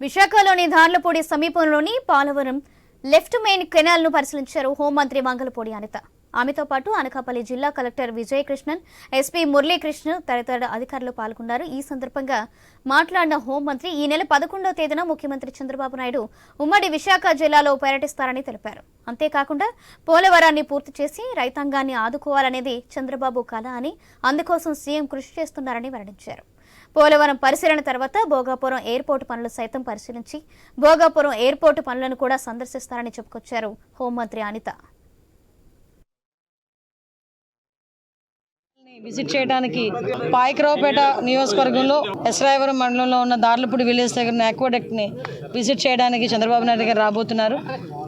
విశాఖలోని ధార్లపూడి సమీపంలోని Palavaram left main కెనాల్ను పరిశీలించారు హోంమంత్రి మంగళపూడి అనిత. ఆమెతో పాటు అనకాపల్లి జిల్లా కలెక్టర్ విజయకృష్ణన్ ఎస్పీ మురళీకృష్ణ తదితర అధికారులు పాల్గొన్నారు. ఈ సందర్భంగా మాట్లాడిన హోంమంత్రి ఈ నెల పదకొండవ తేదీన ముఖ్యమంత్రి చంద్రబాబు నాయుడు ఉమ్మడి విశాఖ జిల్లాలో పర్యటిస్తారని తెలిపారు. అంతేకాకుండా పోలవరాన్ని పూర్తి చేసి రైతాంగాన్ని ఆదుకోవాలనేది చంద్రబాబు కళ అని అందుకోసం సీఎం కృషి చేస్తున్నారని వెల్లడించారు. పోలవరం పరిశీలన తర్వాత భోగాపురం ఎయిర్పోర్టు పనులు సైతం పరిశీలించి భోగాపురం ఎయిర్పోర్టు పనులను కూడా సందర్శిస్తారని చెప్పుకొచ్చారు హోంమంత్రి అనిత. విజిట్ చేయడానికి పాయకరావుపేట నియోజకవర్గంలో ఎస్రాయవరం మండలంలో ఉన్న దార్లపూడి విలేజ్ దగ్గర ఉన్న విజిట్ చేయడానికి చంద్రబాబు నాయుడు గారు రాబోతున్నారు.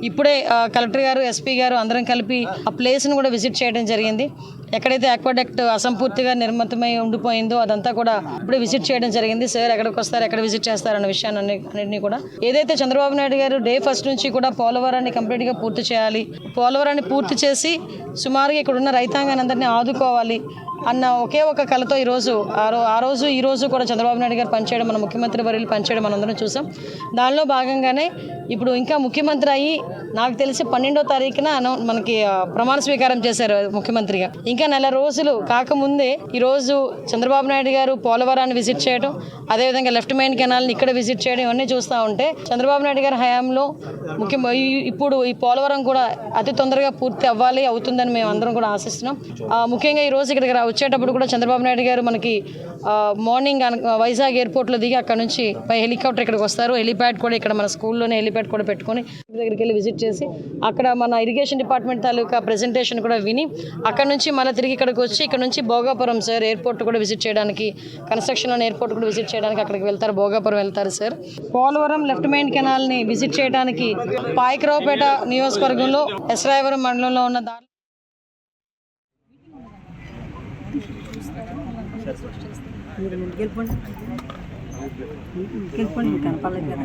ఇప్పుడే కలెక్టర్ గారు ఎస్పీ గారు అందరం కలిపి ఆ ప్లేస్ను కూడా విజిట్ చేయడం జరిగింది. ఎక్కడైతే అక్వాడక్ట్ అసంపూర్తిగా నిర్మితమై ఉండిపోయిందో అదంతా కూడా ఇప్పుడే విజిట్ చేయడం జరిగింది. సార్ ఎక్కడికి వస్తారు ఎక్కడ విజిట్ చేస్తారు అన్న విషయాన్ని అన్ని- అన్నింటినీ కూడా. ఏదైతే చంద్రబాబు నాయుడు గారు డే ఫస్ట్ నుంచి కూడా పోలవరాన్ని కంప్లీట్గా పూర్తి చేయాలి పోలవరాన్ని పూర్తి చేసి సుమారుగా ఇక్కడ ఉన్న రైతాంగాన్ని అందరినీ ఆదుకోవాలి అన్న ఒకే ఒక కళతో ఈరోజు ఆ రో ఆ రోజు ఈ రోజు కూడా చంద్రబాబు నాయుడు గారు పనిచేయడం మన ముఖ్యమంత్రి వర్యులు పనిచేయడం మనందరం చూసాం. దానిలో భాగంగానే ఇప్పుడు ఇంకా ముఖ్యమంత్రి అయ్యి నాకు తెలిసి పన్నెండో తారీఖున మనకి ప్రమాణ స్వీకారం చేశారు ముఖ్యమంత్రిగా. ఇంకా నెల రోజులు కాకముందే ఈరోజు చంద్రబాబు నాయుడు గారు పోలవరాన్ని విజిట్ చేయడం అదేవిధంగా లెఫ్ట్ మెయిన్ కెనాల్ని ఇక్కడ విజిట్ చేయడం ఇవన్నీ చూస్తూ ఉంటే చంద్రబాబు నాయుడు గారి హయాంలో ముఖ్య ఇప్పుడు ఈ పోలవరం కూడా అతి తొందరగా పూర్తి అవ్వాలి అవుతుందని మేము అందరం కూడా ఆశిస్తున్నాం. ముఖ్యంగా ఈ రోజు ఇక్కడికి వచ్చేటప్పుడు కూడా చంద్రబాబు నాయుడు గారు మనకి మార్నింగ్ వైజాగ్ ఎయిర్పోర్ట్లో దిగి అక్కడ నుంచి పై హెలికాప్టర్ ఇక్కడికి వస్తారు. హెలిప్యాడ్ కూడా ఇక్కడ మన స్కూల్లోనే హెలిప్యాడ్ కూడా పెట్టుకొని దగ్గరికి వెళ్ళి విజిట్ చేసి అక్కడ మన ఇరిగేషన్ డిపార్ట్మెంట్ తాలూకా ప్రజెంటేషన్ కూడా విని అక్కడ నుంచి మళ్ళీ తిరిగి ఇక్కడికి వచ్చి ఇక్కడ నుంచి భోగాపురం సార్ ఎయిర్పోర్ట్ కూడా విజిట్ చేయడానికి కన్స్ట్రక్షన్ ఎయిర్పోర్ట్ కూడా విజిట్ చేయడానికి అక్కడికి వెళ్తారు. భోగాపురం వెళ్తారు సార్ పోలవరం లెఫ్ట్ మెయిన్ కెనాల్ని విజిట్ చేయడానికి పాయకరావుపేట నియోజకవర్గంలో ఎస్రాయవరం మండలంలో ఉన్న దాని మీరు ముందుకు కనపడలేదు కదా.